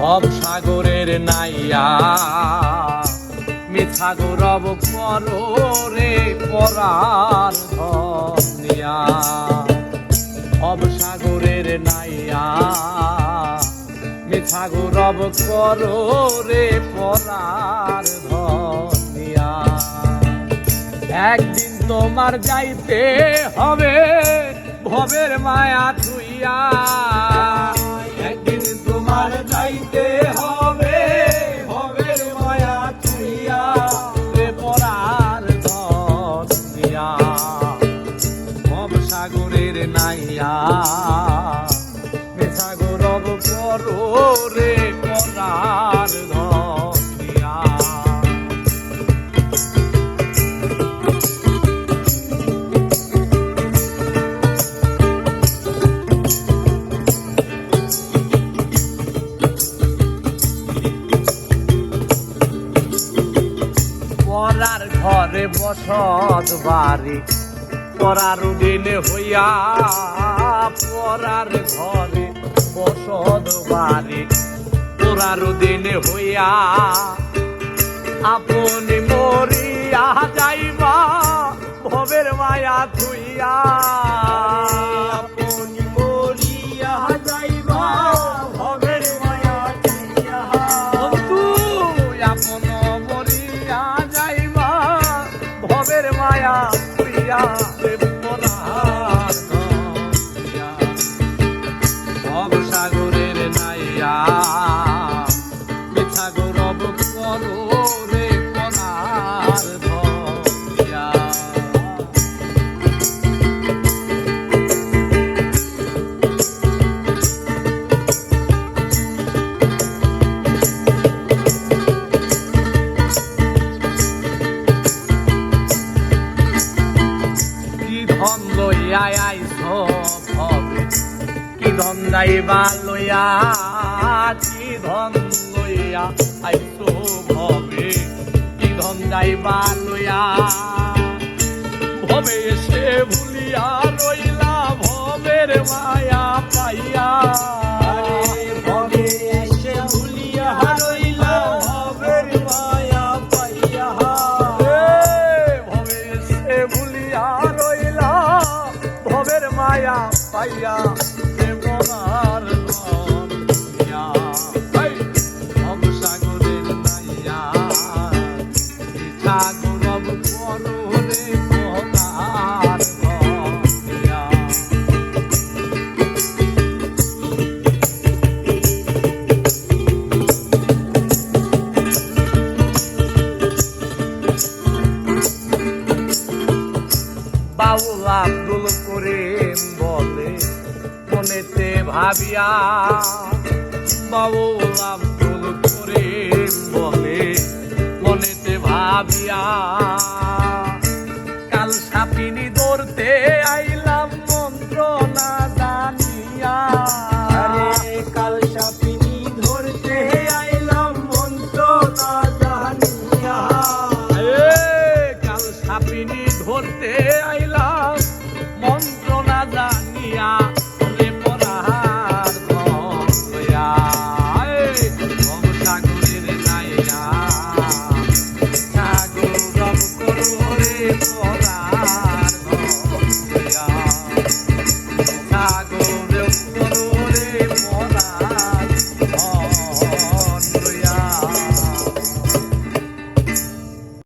ভব সাগরের নাইয়া। মিথ্যা গৌরব করো রে পরার ধনিয়া। ভব সাগরের নাইয়া। মিথ্যা গৌরব করো রে পরার ধনিয়া। একদিন তোমার যাইতে হবে, ভবের মায়া তোমার যাইতে হবে ভবের মায়া তুইয়া রে পরার ধনিয়া ভব সাগরের নাইয়া ঘরে বসত বাড়ি। পরার দিনে হইয়া পরার ঘরে বসত বাড়ি। পরার দিনে হইয়া আপনি মরিয়া যাইবা, ভবের মায়া থুইয়া গৌরব করো রে পরার ধনিয়া কি ধন লইয়া হবে কি ধন যাইবা লইয়া কি ধন লইয়া আইস হবে কি ধন যাইবা লইয়া ভবে এসে ভুলিয়া রইলা, ভবের মায়া পাইয়া। ভবে এসে ভুলিয়া রইলা, ভবের মায়া পাইয়া আর ধনিয়া মনেতে ভাবিয়া বাউল আব্দুল করে বলে। মনেতে ভাবিয়া কাল সাপিনি ধরতে আইলা